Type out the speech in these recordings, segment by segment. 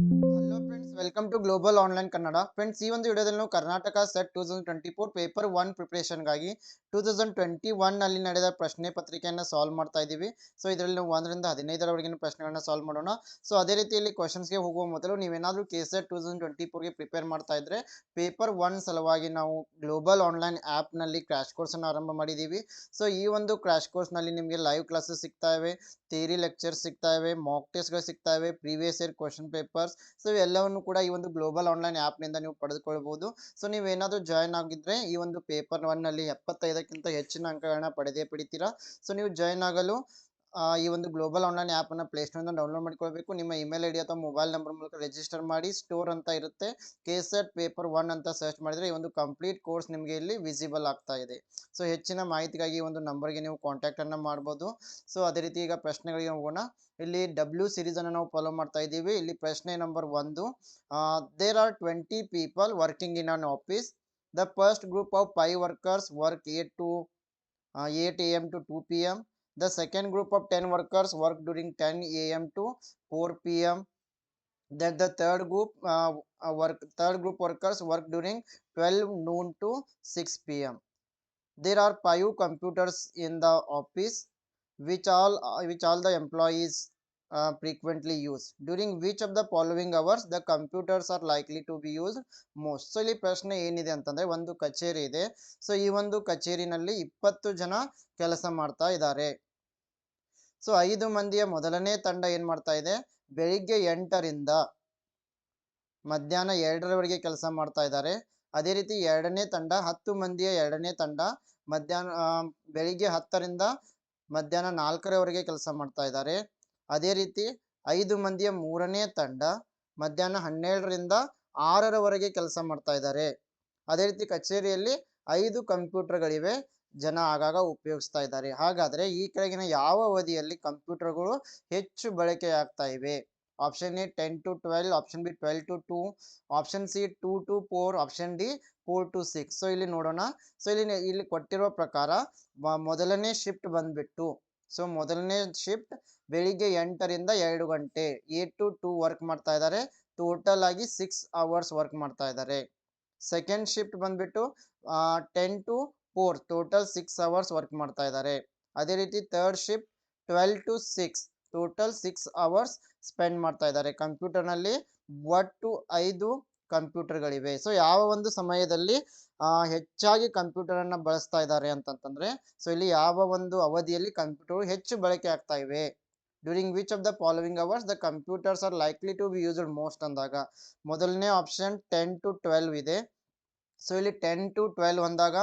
Thank you. Welcome to global online Kannada friends ಈ ಒಂದು ವಿಡಿಯೋದಲ್ಲಿ ನಾವು Karnataka set two thousand twenty four paper one ಪ್ರಿಪ್ರೇಷನ್ಗಾಗಿ two thousand twenty ಒನ್ನಲ್ಲಿ ನಡೆದ ಪ್ರಶ್ನೆ ಪತ್ರಿಕೆಯನ್ನು ಸಾಲ್ವ್ ಮಾಡ್ತಾ ಇದ್ದೀವಿ. ಸೊ ಇದರಲ್ಲಿ ನಾವು ಒಂದರಿಂದ ಹದಿನೈದರವರೆಗಿನ ಪ್ರಶ್ನೆಗಳನ್ನ ಸಾಲ್ವ್ ಮಾಡೋಣ. ಸೊ ಅದೇ ರೀತಿಯಲ್ಲಿ ಕ್ವಶನ್ಸ್ಗೆ ಹೋಗುವ ಮೊದಲು ನೀವೇನಾದರೂ K SET two thousand twenty ಫೋರ್ಗೆ prepare ಮಾಡ್ತಾ ಇದ್ದರೆ ಪೇಪರ್ ಒನ್ ಸಲುವಾಗಿ ನಾವು ಗ್ಲೋಬಲ್ ಆನ್ಲೈನ್ ಆ್ಯಪ್ನಲ್ಲಿ ಕ್ರ್ಯಾಶ್ ಕೋರ್ಸನ್ನು ಆರಂಭ ಮಾಡಿದ್ದೀವಿ. ಸೊ ಈ ಒಂದು ಕ್ರ್ಯಾಶ್ ಕೋರ್ಸ್ನಲ್ಲಿ ನಿಮಗೆ ಲೈವ್ ಕ್ಲಾಸಸ್ ಸಿಗ್ತಾ ಇವೆ ಥಿಯರಿ ಲೆಕ್ಚರ್ಸ್ ಸಿಗ್ತಾ ಇವೆ ಮಾಕ್ ಟೆಸ್ಟ್ಗಳು ಸಿಗ್ತಾ ಇವೆ previous year question papers so ಎಲ್ಲವನ್ನು ಕೂಡ ಈ ಒಂದು ಗ್ಲೋಬಲ್ ಆನ್ಲೈನ್ ಆ್ಯಪ್ನಿಂದ ನೀವು ಪಡೆದುಕೊಳ್ಬೋದು. ಸೊ, ನೀವೇನಾದರೂ ಜಾಯ್ನ್ ಆಗಿದ್ರೆ ಈ ಒಂದು ಪೇಪರ್ ಒನ್ನಲ್ಲಿ ಎಪ್ಪತ್ತೈದಕ್ಕಿಂತ ಹೆಚ್ಚಿನ ಅಂಕಗಳನ್ನ ಪಡೆದೇ ಪಡಿತೀರಾ ಸೊ, ನೀವು ಜಾಯ್ನ್ ಆಗಲು ಈ ಒಂದು ಗ್ಲೋಬಲ್ ಆನ್ಲೈನ್ ಆ್ಯಪನ್ನು ಪ್ಲೇಸ್ಟೋರಿಂದ ಡೌನ್ಲೋಡ್ ಮಾಡ್ಕೊಳ್ಬೇಕು. ನಿಮ್ಮ ಇಮೇಲ್ ಐ ಡಿ ಅಥವಾ ಮೊಬೈಲ್ ನಂಬರ್ ಮೂಲಕ ರಿಜಿಸ್ಟರ್ ಮಾಡಿ ಸ್ಟೋರ್ ಅಂತ ಇರುತ್ತೆ. ಕೆ ಸೆಟ್ ಪೇಪರ್ ಒನ್ ಅಂತ ಸರ್ಚ್ ಮಾಡಿದರೆ ಈ ಒಂದು ಕಂಪ್ಲೀಟ್ ಕೋರ್ಸ್ ನಿಮಗೆ ಇಲ್ಲಿ ವಿಸಿಬಲ್ ಆಗ್ತಾ ಇದೆ. ಸೊ ಹೆಚ್ಚಿನ ಮಾಹಿತಿಗಾಗಿ ಈ ಒಂದು ನಂಬರ್ಗೆ ನೀವು ಕಾಂಟ್ಯಾಕ್ಟನ್ನು ಮಾಡ್ಬೋದು. ಸೊ ಅದೇ ರೀತಿ ಈಗ ಪ್ರಶ್ನೆಗಳಿಗೆ ಹೋಗೋಣ. ಇಲ್ಲಿ ಡಬ್ಲ್ಯೂ ಸಿರೀಸನ್ನು ನಾವು ಫಾಲೋ ಮಾಡ್ತಾ ಇದ್ದೀವಿ. ಇಲ್ಲಿ ಪ್ರಶ್ನೆ ನಂಬರ್ ಒಂದು. There are twenty people working in an office the first group of five workers work eight to eight A M to two P M The second group of 10 workers work during 10 a.m. to 4 p.m. Then the third group uh, uh, work third group workers work during 12 noon to 6 p.m. There are five computers in the office which all uh, which all the employees uh, frequently use. During which of the following hours the computers are likely to be used most? so ಇಲ್ಲಿ ಪ್ರಶ್ನೆ ಏನಿದೆ ಅಂತಂದ್ರೆ ಒಂದು ಕಚೇರಿ ಇದೆ so ಈ ಒಂದು ಕಚೇರಿನಲ್ಲಿ ಇಪ್ಪತ್ತು ಜನ ಕೆಲಸ ಮಾಡ್ತಾ ಇದ್ದಾರೆ ಸೊ, ಐದು ಮಂದಿಯ ಮೊದಲನೇ ತಂಡ ಏನ್ ಮಾಡ್ತಾ ಇದೆ? ಬೆಳಿಗ್ಗೆ ಎಂಟರಿಂದ ಮಧ್ಯಾಹ್ನ ಎರಡರವರೆಗೆ ಕೆಲಸ ಮಾಡ್ತಾ ಇದ್ದಾರೆ. ಅದೇ ರೀತಿ ಎರಡನೇ ತಂಡ, ಹತ್ತು ಮಂದಿಯ ಎರಡನೇ ತಂಡ ಮಧ್ಯಾಹ್ನ ಬೆಳಿಗ್ಗೆ ಹತ್ತರಿಂದ ಮಧ್ಯಾಹ್ನ ನಾಲ್ಕರವರೆಗೆ ಕೆಲಸ ಮಾಡ್ತಾ ಇದ್ದಾರೆ. ಅದೇ ರೀತಿ ಐದು ಮಂದಿಯ ಮೂರನೇ ತಂಡ ಮಧ್ಯಾಹ್ನ ಹನ್ನೆರಡರಿಂದ ಆರರವರೆಗೆ ಕೆಲಸ ಮಾಡ್ತಾ ಇದ್ದಾರೆ. ಅದೇ ರೀತಿ ಕಚೇರಿಯಲ್ಲಿ ಐದು ಕಂಪ್ಯೂಟರ್ಗಳಿವೆ. ಜನ ಆಗಾಗ ಉಪಯೋಗಿಸ್ತಾ ಇದ್ದಾರೆ. ಹಾಗಾದ್ರೆ ಈ ಕೆಳಗಿನ ಯಾವ ಅವಧಿಯಲ್ಲಿ ಕಂಪ್ಯೂಟರ್ಗಳು ಹೆಚ್ಚು ಬಳಕೆಯಾಗ್ತಾ ಇವೆ? Option A ten to twelve, option B twelve to two, option C two to four, option D four to six. So, ಇಲ್ಲಿ ನೋಡೋಣ. ಸೊ, ಇಲ್ಲಿ ಇಲ್ಲಿ ಕೊಟ್ಟಿರೋ ಪ್ರಕಾರ ಮೊದಲನೇ ಶಿಫ್ಟ್ ಬಂದ್ಬಿಟ್ಟು, ಸೊ, ಮೊದಲನೇ ಶಿಫ್ಟ್ ಬೆಳಿಗ್ಗೆ ಎಂಟರಿಂದ ಎರಡು ಗಂಟೆ, ಏಟ್ ಟು ಟೂ ವರ್ಕ್ ಮಾಡ್ತಾ ಇದ್ದಾರೆ. ಟೋಟಲ್ ಆಗಿ ಸಿಕ್ಸ್ ಅವರ್ಸ್ ವರ್ಕ್ ಮಾಡ್ತಾ ಇದ್ದಾರೆ. ಸೆಕೆಂಡ್ ಶಿಫ್ಟ್ ಬಂದ್ಬಿಟ್ಟು ten to four total six hours work ಮಾಡ್ತಾ ಇದ್ದಾರೆ. ಅದೇ ರೀತಿ third shift twelve to six total six hours spend ಮಾಡ್ತಾ ಇದ್ದಾರೆ. ಕಂಪ್ಯೂಟರ್ನಲ್ಲಿ ಒಟ್ಟು ಐದು ಕಂಪ್ಯೂಟರ್ಗಳಿವೆ. ಸೊ ಯಾವ ಒಂದು ಸಮಯದಲ್ಲಿ ಹೆಚ್ಚಾಗಿ ಕಂಪ್ಯೂಟರನ್ನು ಬಳಸ್ತಾ ಇದ್ದಾರೆ ಅಂತಂತಂದರೆ ಸೊ ಇಲ್ಲಿ ಯಾವ ಒಂದು ಅವಧಿಯಲ್ಲಿ ಕಂಪ್ಯೂಟರ್ ಹೆಚ್ಚು ಬಳಕೆ ಆಗ್ತಾ ಇವೆ. During which of the following hours the computers are likely to be used most ಅಂದಾಗ, ಮೊದಲನೇ ಆಪ್ಷನ್ ಟೆನ್ ಟು ಟ್ವೆಲ್ವ್ ಇದೆ. ಸೊ ಇಲ್ಲಿ ಟೆನ್ ಟು ಟ್ವೆಲ್ವ್ ಅಂದಾಗ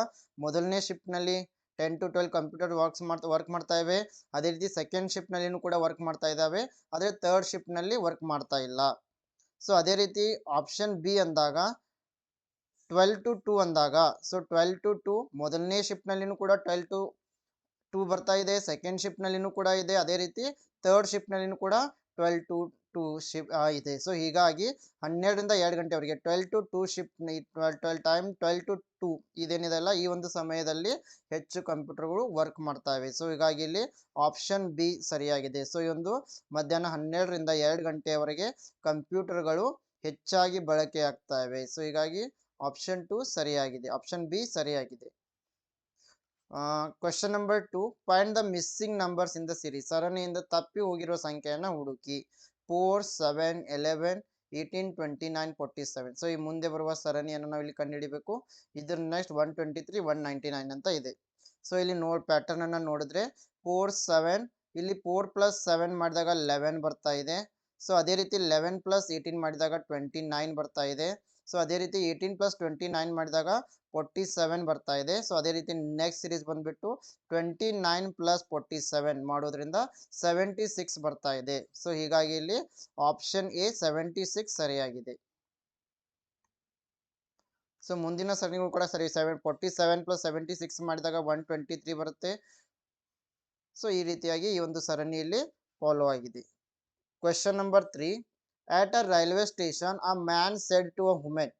ಮೊದಲನೇ ಶಿಫ್ಟ್ನಲ್ಲಿ ten to twelve computer works ಮಾಡ್ತಾ ವರ್ಕ್ ಮಾಡ್ತಾ ಇವೆ. ಅದೇ ರೀತಿ ಸೆಕೆಂಡ್ ಶಿಫ್ಟ್ನಲ್ಲಿಯೂ ಕೂಡ ವರ್ಕ್ ಮಾಡ್ತಾ ಇದ್ದಾವೆ. ಆದರೆ ಥರ್ಡ್ ಶಿಫ್ಟ್ನಲ್ಲಿ ವರ್ಕ್ ಮಾಡ್ತಾ ಇಲ್ಲ. ಸೊ ಅದೇ ರೀತಿ ಆಪ್ಷನ್ ಬಿ ಅಂದಾಗ ಟ್ವೆಲ್ ಟು ಟೂ ಅಂದಾಗ ಸೊ ಟ್ವೆಲ್ ಟು ಟೂ ಮೊದಲನೇ ಶಿಫ್ಟ್ನಲ್ಲಿಯೂ ಕೂಡ ಟ್ವೆಲ್ ಟು ಟೂ ಬರ್ತಾ ಇದೆ. ಸೆಕೆಂಡ್ ಶಿಫ್ಟ್ನಲ್ಲಿಯೂ ಕೂಡ ಇದೆ. ಅದೇ ರೀತಿ ಥರ್ಡ್ ಶಿಫ್ಟ್ನಲ್ಲಿಯೂ ಕೂಡ ಟ್ವೆಲ್ ಟು ಟು ಶಿಫ್ಟ್ ಇದೆ. ಸೊ ಹೀಗಾಗಿ ಹನ್ನೆರಡರಿಂದ ಎರಡು ಗಂಟೆವರೆಗೆ twelve to two shift twelve time twelve to two ಇದೇನಿದೆ ಅಲ್ಲ ಈ ಒಂದು ಸಮಯದಲ್ಲಿ ಹೆಚ್ಚು ಕಂಪ್ಯೂಟರ್ಗಳು ವರ್ಕ್ ಮಾಡ್ತಾ ಇವೆ ಸೊ ಹೀಗಾಗಿ ಇಲ್ಲಿ ಆಪ್ಷನ್ ಬಿ ಸರಿಯಾಗಿದೆ. ಸೊ ಈ ಒಂದು ಮಧ್ಯಾಹ್ನ ಹನ್ನೆರಡರಿಂದ ಎರಡು ಗಂಟೆಯವರೆಗೆ ಕಂಪ್ಯೂಟರ್ಗಳು ಹೆಚ್ಚಾಗಿ ಬಳಕೆ ಆಗ್ತಾ ಇವೆ ಸೊ ಹೀಗಾಗಿ ಆಪ್ಷನ್ ಟು ಸರಿಯಾಗಿದೆ. ಆಪ್ಷನ್ ಬಿ ಸರಿಯಾಗಿದೆ. Question number two find the missing numbers in the ಸರಣಿಯಿಂದ ತಪ್ಪಿ ಹೋಗಿರೋ ಸಂಖ್ಯೆಯನ್ನು ಹುಡುಕಿ. Four seven eleven eighteen twenty nine forty seven so ಈ ಮುಂದೆ ಬರುವ ಸರಣಿಯನ್ನು ನಾವು ಇಲ್ಲಿ ಕಂಡುಹಿಡಿಬೇಕು. ಇದ್ರ next one twenty three one ninety nine ಅಂತ ಇದೆ. ಸೊ ಇಲ್ಲಿ ನೋಡ್ ಪ್ಯಾಟರ್ನ್ ಅನ್ನ ನೋಡಿದ್ರೆ ಫೋರ್ ಸೆವೆನ್ ಇಲ್ಲಿ ಫೋರ್ ಪ್ಲಸ್ ಸೆವೆನ್ ಮಾಡಿದಾಗ ಲೆವೆನ್ ಬರ್ತಾ ಇದೆ. ಸೊ ಅದೇ ರೀತಿ ಲೆವೆನ್ ಪ್ಲಸ್ ಏಯ್ಟೀನ್ ಮಾಡಿದಾಗ ಟ್ವೆಂಟಿ ನೈನ್ ಬರ್ತಾ ಇದೆ. ಸೊ ಅದೇ ರೀತಿ ಏಯ್ಟೀನ್ ಪ್ಲಸ್ ಟ್ವೆಂಟಿ ನೈನ್ ಮಾಡಿದಾಗ ಫೋರ್ಟಿ ಸೆವೆನ್ ಬರ್ತಾ ಇದೆ. ಸೊ ಅದೇ ರೀತಿ ನೆಕ್ಸ್ಟ್ ಸಿರೀಸ್ ಬಂದ್ಬಿಟ್ಟು twenty nine plus forty seven ಮಾಡೋದ್ರಿಂದ ಸೆವೆಂಟಿ ಸಿಕ್ಸ್ ಬರ್ತಾ ಇದೆ. ಸೊ ಹೀಗಾಗಿ ಇಲ್ಲಿ ಆಪ್ಷನ್ ಎ ಸೆವೆಂಟಿ ಸಿಕ್ಸ್ ಸರಿಯಾಗಿದೆ. ಸೊ ಮುಂದಿನ ಸರಣಿಗಳು ಕೂಡ ಸರಿ seven forty seven plus seventy six ಮಾಡಿದಾಗ ಒನ್ ಟ್ವೆಂಟಿ ತ್ರೀ ಬರುತ್ತೆ. ಸೊ ಈ ರೀತಿಯಾಗಿ ಈ ಒಂದು ಸರಣಿಯಲ್ಲಿ ಫಾಲೋ ಆಗಿದೆ. Question number three At a railway station, a man said to a woman,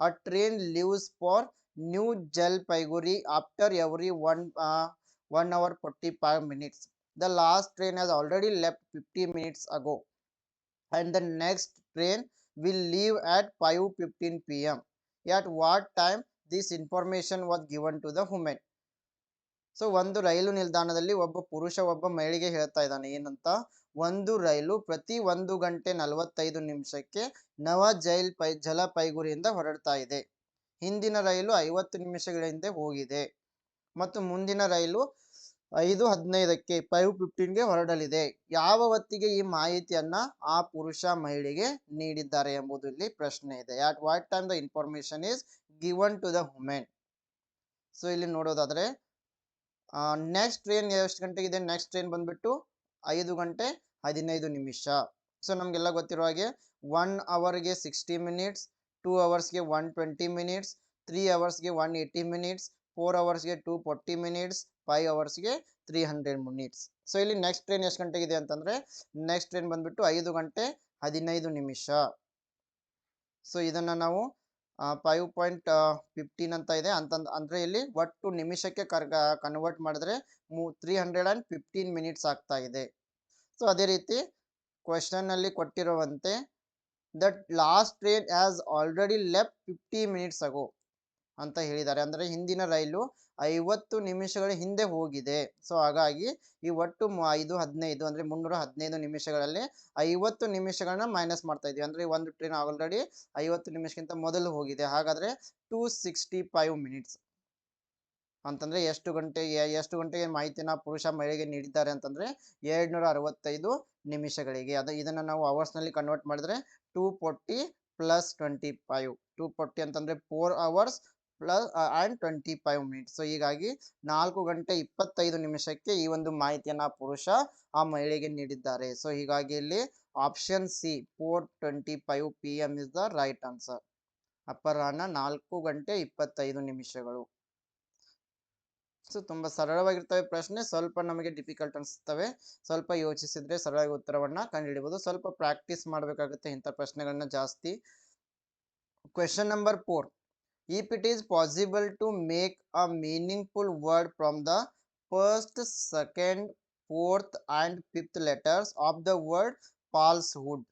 A train leaves for New Jalpaiguri after every one, uh, 1 hour 45 minutes. The last train has already left 50 minutes ago, and the next train will leave at 5:15 pm. At what time this information was given to the woman? So ಒಂದು ರೈಲು ನಿಲ್ದಾಣದಲ್ಲಿ ಒಬ್ಬ ಪುರುಷ ಒಬ್ಬ ಮಹಿಳೆಗೆ ಹೇಳ್ತಾ ಇದ್ದಾನೆ, ಏನಂತ? ಒಂದು ರೈಲು ಪ್ರತಿ ಒಂದು ಗಂಟೆ ನಲವತ್ತೈದು ನಿಮಿಷಕ್ಕೆ ನವ ಜೈಲ್ ಪೈ ಜಲಪೈಗುರಿಯಿಂದ ಹೊರಡ್ತಾ ಇದೆ. ಹಿಂದಿನ ರೈಲು ಐವತ್ತು ನಿಮಿಷಗಳ ಹಿಂದೆ ಹೋಗಿದೆ. ಮತ್ತು ಮುಂದಿನ ರೈಲು ಐದು ಹದಿನೈದಕ್ಕೆ ಫೈವ್ ಫಿಫ್ಟೀನ್ಗೆ ಹೊರಡಲಿದೆ. ಯಾವ ಹೊತ್ತಿಗೆ ಈ ಮಾಹಿತಿಯನ್ನ ಆ ಪುರುಷ ಮಹಿಳೆಗೆ ನೀಡಿದ್ದಾರೆ ಎಂಬುದು ಇಲ್ಲಿ ಪ್ರಶ್ನೆ ಇದೆ. At what time the information is given to the woman so ಇಲ್ಲಿ ನೋಡೋದಾದ್ರೆ ನೆಕ್ಸ್ಟ್ ಟ್ರೈನ್ ಎಷ್ಟು ಗಂಟೆಗೆ ಇದೆ ನೆಕ್ಸ್ಟ್ ಟ್ರೈನ್ ಬಂದ್ಬಿಟ್ಟು ಐದು ಗಂಟೆ ಹದಿನೈದು ನಿಮಿಷ. ಸೊ ನಮಗೆಲ್ಲ ಗೊತ್ತಿರೋ ಹಾಗೆ ಒನ್ ಅವರ್ಗೆ ಸಿಕ್ಸ್ಟಿ ಮಿನಿಟ್ಸ್ ಟೂ ಅವರ್ಸ್ಗೆ ಒನ್ ಟ್ವೆಂಟಿ ಮಿನಿಟ್ಸ್ ತ್ರೀ ಅವರ್ಸ್ಗೆ ಒನ್ ಏಯ್ಟಿ ಮಿನಿಟ್ಸ್ ಫೋರ್ ಅವರ್ಸ್ಗೆ ಟೂ ಫೋರ್ಟಿ ಮಿನಿಟ್ಸ್ ಫೈವ್ ಅವರ್ಸ್ಗೆ ತ್ರೀ ಹಂಡ್ರೆಡ್ ಮಿನಿಟ್ಸ್ ಸೊ ಇಲ್ಲಿ ನೆಕ್ಸ್ಟ್ ಟ್ರೈನ್ ಎಷ್ಟು ಗಂಟೆಗಿದೆ ಅಂತಂದ್ರೆ ನೆಕ್ಸ್ಟ್ ಟ್ರೈನ್ ಬಂದ್ಬಿಟ್ಟು ಐದು ಗಂಟೆ ಹದಿನೈದು ನಿಮಿಷ. ಸೊ ಇದನ್ನ ನಾವು ಫೈವ್ ಪಾಯಿಂಟ್ ಫಿಫ್ಟೀನ್ ಅಂತ ಇದೆ. ಅಂತಂದ್, ಅಂದ್ರೆ ಇಲ್ಲಿ ಒಟ್ಟು ನಿಮಿಷಕ್ಕೆ ಕರ್ಗ ಕನ್ವರ್ಟ್ ಮಾಡಿದ್ರೆ ಮೂ three hundred and fifteen minutes ಆಗ್ತಾ ಇದೆ. ಸೊ ಅದೇ ರೀತಿ ಕ್ವಶನ್ ಅಲ್ಲಿ ಕೊಟ್ಟಿರುವಂತೆ that last train has already left fifty minutes ago ಅಂತ ಹೇಳಿದ್ದಾರೆ. ಅಂದರೆ ಹಿಂದಿನ ರೈಲು ಐವತ್ತು ನಿಮಿಷಗಳ ಹಿಂದೆ ಹೋಗಿದೆ. ಸೊ, ಹಾಗಾಗಿ ಈ ಒಟ್ಟು ಐದು, ಹದಿನೈದು ಅಂದರೆ ಮುನ್ನೂರ, ಹದಿನೈದು ನಿಮಿಷಗಳಲ್ಲಿ ಐವತ್ತು ನಿಮಿಷಗಳನ್ನ ಮೈನಸ್ ಮಾಡ್ತಾ ಇದ್ದೀವಿ. ಅಂದರೆ ಒಂದು ಟ್ರೈನ್ ಆಲ್ರೆಡಿ ಐವತ್ತು ನಿಮಿಷಕ್ಕಿಂತ ಮೊದಲು ಹೋಗಿದೆ. ಹಾಗಾದ್ರೆ ಟೂ ಸಿಕ್ಸ್ಟಿ ಫೈವ್ ಮಿನಿಟ್ಸ್ ಅಂತಂದರೆ ಎಷ್ಟು ಗಂಟೆ, ಎಷ್ಟು ಗಂಟೆಗೆ ಮಾಹಿತಿನ ಪುರುಷ ಮಹಿಳೆಗೆ ನೀಡಿದ್ದಾರೆ ಅಂತಂದರೆ ಎರಡ್ನೂರ ಅರವತ್ತೈದು ನಿಮಿಷಗಳಿಗೆ. ಅದು ಇದನ್ನು ನಾವು ಅವರ್ಸ್ನಲ್ಲಿ ನಲ್ಲಿ ಕನ್ವರ್ಟ್ ಮಾಡಿದ್ರೆ two forty plus twenty five two forty ಅಂತಂದರೆ four hours plus and twenty five minutes so ಹೀಗಾಗಿ ನಾಲ್ಕು ಗಂಟೆ ಇಪ್ಪತ್ತೈದು ನಿಮಿಷಕ್ಕೆ ಈ ಒಂದು ಮಾಹಿತಿಯನ್ನು ಪುರುಷ ಆ ಮಹಿಳೆಗೆ ನೀಡಿದ್ದಾರೆ. ಸೊ ಹೀಗಾಗಿ ಇಲ್ಲಿ option C four twenty five P M is the right answer ಅಪರಾಹ್ನ ನಾಲ್ಕು ಗಂಟೆ ಇಪ್ಪತ್ತೈದು ನಿಮಿಷಗಳು. ಸೊ ತುಂಬ ಸರಳವಾಗಿರ್ತವೆ ಪ್ರಶ್ನೆ. ಸ್ವಲ್ಪ ನಮಗೆ ಡಿಫಿಕಲ್ಟ್ ಅನಿಸ್ತವೆ. ಸ್ವಲ್ಪ ಯೋಚಿಸಿದ್ರೆ ಸರಳವಾಗಿ ಉತ್ತರವನ್ನ ಕಂಡುಹಿಡಿಬಹುದು ಸ್ವಲ್ಪ ಪ್ರಾಕ್ಟೀಸ್ ಮಾಡಬೇಕಾಗುತ್ತೆ ಇಂಥ ಪ್ರಶ್ನೆಗಳನ್ನ ಜಾಸ್ತಿ. Question number four if it is possible to make a meaningful word from the first second fourth and fifth letters of the word falsehood